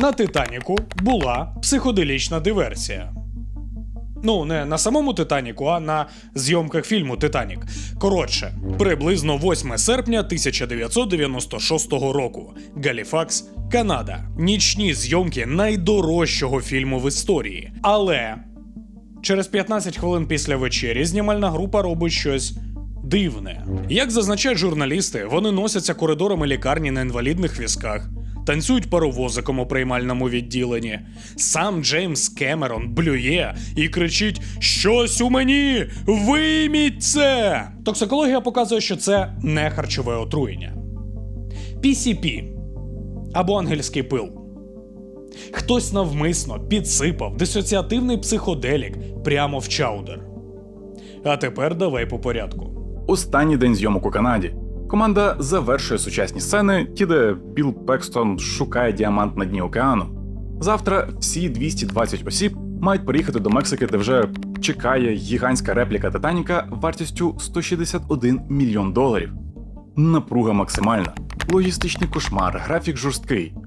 на Титаніку була психоделічна диверсія. Ну, не на самому Титаніку, а на зйомках фільму Титанік. Коротше, приблизно 8 серпня 1996 року. Галіфакс, Канада. Нічні зйомки найдорожчого фільму в історії. Але через 15 хвилин після вечері знімальна група робить щось дивне. Як зазначають журналісти, вони носяться коридорами лікарні на інвалідних візках, танцюють паровозиком у приймальному відділенні. Сам Джеймс Кемерон блює і кричить: Щось у мені! Вийміть це! Токсикологія показує, що це не харчове отруєння. PCP або ангельський пил. Хтось навмисно підсипав дисоціативний психоделік прямо в чаудер. А тепер давай по порядку. Останній день зйомок у Канаді. Команда завершує сучасні сцени, ті, де Білл Пекстон шукає діамант на дні океану. Завтра всі 220 осіб мають приїхати до Мексики, де вже чекає гігантська репліка Титаніка вартістю 161 мільйон доларів. Напруга максимальна, логістичний кошмар, графік жорсткий.